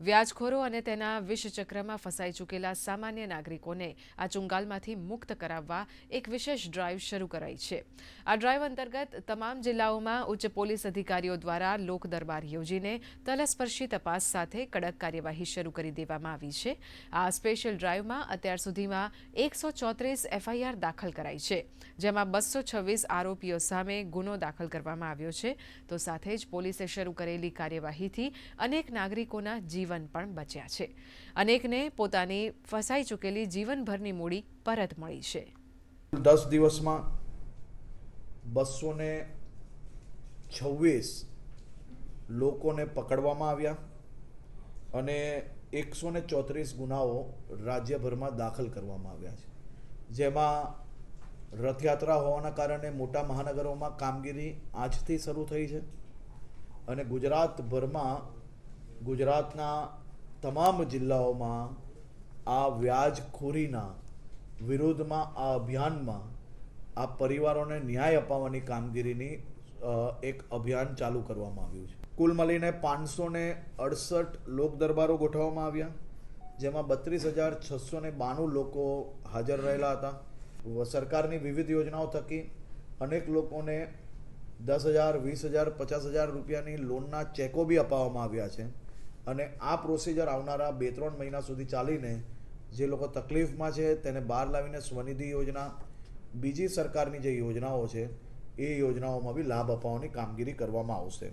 વ્યાજખોરો અને તેના વિષચક્રમાં ફસાઈ ચૂકેલા સામાન્ય નાગરિકોને આ ચુંગાલમાંથી મુક્ત કરાવવા એક વિશેષ ડ્રાઈવ શરૂ કરાઈ છે. આ ડ્રાઈવ અંતર્ગત તમામ જિલ્લાઓમાં ઉચ્ચ પોલીસ અધિકારીઓ દ્વારા લોક દરબાર યોજીને તલસ્પર્શી તપાસ સાથે કડક કાર્યવાહી શરૂ કરી દેવામાં આવી છે. આ સ્પેશિયલ ડ્રાઈવમાં અત્યાર સુધીમાં એકસો ચોત્રીસ એફઆઈઆર દાખલ કરાઈ છે, જેમાં બસો છવ્વીસ આરોપીઓ સામે ગુનો દાખલ કરવામાં આવ્યો છે. તો સાથે જ પોલીસે શરૂ કરેલી કાર્યવાહીથી અનેક નાગરિકોના જીવન પણ બચ્યા છે. અનેકને પોતાની ફસાઈ ચૂકેલી જીવનભરની મૂડી પરત મળી છે. દસ દિવસમાં બસો ને છવ્વીસ લોકોને પકડવામાં આવ્યા અને એકસો ને ચોત્રીસ ગુનાઓ રાજ્યભરમાં દાખલ કરવામાં આવ્યા છે. જેમાં રથયાત્રા હોવાના કારણે મોટા મહાનગરોમાં કામગીરી આજથી શરૂ થઈ છે અને ગુજરાતભરમાં ગુજરાતના તમામ જિલ્લાઓમાં આ વ્યાજખોરીના વિરોધમાં, આ અભિયાનમાં આ પરિવારોને ન્યાય અપાવવાની કામગીરીની એક અભિયાન ચાલુ કરવામાં આવ્યું છે. કુલ મળીને પાંચસો ને અડસઠ લોક દરબારો ગોઠવવામાં આવ્યા, જેમાં બત્રીસ હજાર છસો ને બાણું લોકો હાજર રહેલા હતા. સરકારની વિવિધ યોજનાઓ થકી અનેક લોકોને દસ હજાર, વીસ હજાર, પચાસ હજાર રૂપિયાની લોનના ચેકો બી અપાવવામાં આવ્યા છે. અને આ પ્રોસિજર આવનારા બે ત્રણ મહિના સુધી ચાલીને જે લોકો તકલીફમાં છે તેને બહાર લાવીને સ્વનિધિ યોજના, બીજી સરકારની જે યોજનાઓ છે, એ યોજનાઓમાં બી લાભ અપાવવાની કામગીરી કરવામાં આવશે.